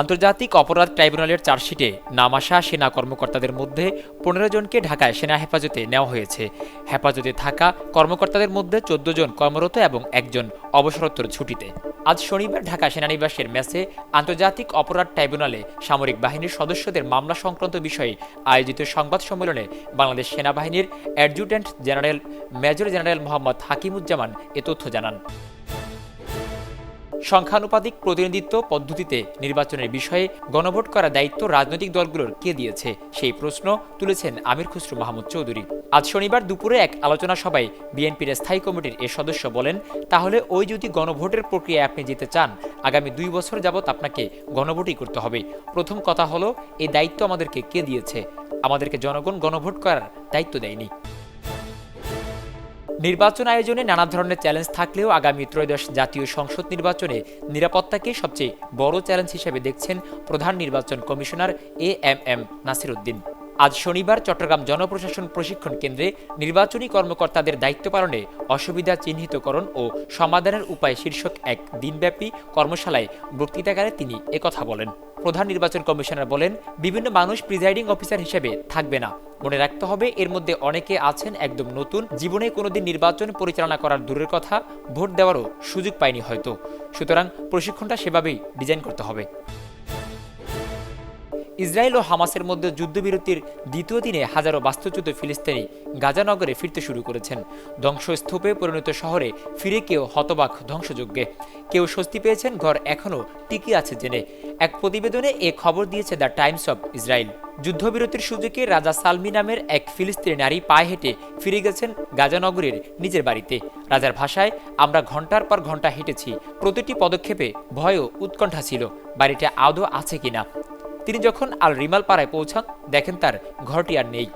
আন্তর্জাতিক অপরাধ ট্রাইব্যুনালের চার্জশিটে নাম আসা সেনা কর্মকর্তাদের মধ্যে পনেরো জনকে ঢাকায় সেনা হেফাজতে নেওয়া হয়েছে। হেফাজতে থাকা কর্মকর্তাদের মধ্যে চোদ্দ জন কর্মরত এবং একজন অবসরোত্তর ছুটিতে। আজ শনিবার ঢাকা সেনানিবাসের ম্যাচে আন্তর্জাতিক অপরাধ ট্রাইব্যুনালে সামরিক বাহিনীর সদস্যদের মামলা সংক্রান্ত বিষয়ে আয়োজিত সংবাদ সম্মেলনে বাংলাদেশ সেনাবাহিনীর adjutant general, major general Mohammad Hakimuzzaman এ তথ্য জানান। সংখ্যানুপাতিক প্রতিনিধিত্ব পদ্ধতিতে নির্বাচনের বিষয়ে গণভোট করার দায়িত্ব রাজনৈতিক দলগুলোর কে দিয়েছে? সেই প্রশ্ন তুলেছেন আমির খুসরু মাহমুদ চৌধুরী। আজ শনিবার দুপুরে এক আলোচনা সভায় বিএনপির স্থায়ী কমিটির এ সদস্য বলেন, তাহলে ওই যদি গণভোটের প্রক্রিয়ায় আপনি যেতে চান, আগামী দুই বছর যাবৎ আপনাকে গণভোটই করতে হবে। প্রথম কথা হলো এই দায়িত্ব আমাদেরকে কে দিয়েছে? আমাদেরকে জনগণ গণভোট করার দায়িত্ব দেয়নি। নির্বাচন আয়োজনে নানা ধরনের চ্যালেঞ্জ থাকলেও আগামী ত্রয়োদশ জাতীয় সংসদ নির্বাচনে নিরাপত্তাকে সবচেয়ে বড় চ্যালেঞ্জ হিসেবে দেখছেন প্রধান নির্বাচন commissioner A M M Nasir Uddin আজ শনিবার চট্টগ্রাম জনপ্রশাসন প্রশিক্ষণ কেন্দ্রে নির্বাচনী কর্মকর্তাদের দায়িত্ব পালনে অসুবিধা চিহ্নিতকরণ ও সমাধানের উপায় শীর্ষক এক দিনব্যাপী কর্মশালায় বক্তৃতাকারে তিনি একথা বলেন। প্রধান নির্বাচন কমিশনার বলেন, বিভিন্ন মানুষ প্রিজাইডিং অফিসার হিসেবে থাকবে না। মনে রাখতে হবে, এর মধ্যে অনেকে আছেন একদম নতুন, জীবনে কোনোদিন নির্বাচন পরিচালনা করার দূরের কথা, ভোট দেওয়ারও সুযোগ পায়নি হয়তো। সুতরাং প্রশিক্ষণটা সেভাবেই ডিজাইন করতে হবে। ইসরায়েল ও হামাসের মধ্যে যুদ্ধবিরতির দ্বিতীয় দিনে হাজারো বাস্তুচ্যুত ফিলিস্তিনি গাজানগরে ফিরতে শুরু করেছেন। ধ্বংসস্তূপে পরিণত শহরে ফিরে কেউ হতবাক ধ্বংসযজ্ঞে। কেউ স্বস্তি পেয়েছেন, ঘর এখনও টিকে আছে জেনে। এক প্রতিবেদনে এ খবর দিয়েছে দ্য টাইমস অব ইসরায়েল। যুদ্ধবিরতির সুযোগে রাজা সালমি নামের এক ফিলিস্তিনি নারী পায়ে হেঁটে ফিরে গেছেন গাজানগরের নিজের বাড়িতে। রাজার ভাষায়, আমরা ঘণ্টার পর ঘণ্টা হেঁটেছি। প্রতিটি পদক্ষেপে ভয় ও উৎকণ্ঠা ছিল। বাড়িটা আদৌ আছে কিনা? তিনি যখন আল রিমাল পাড়ায় পৌঁছান দেখেন তার ঘরটি আর নেই।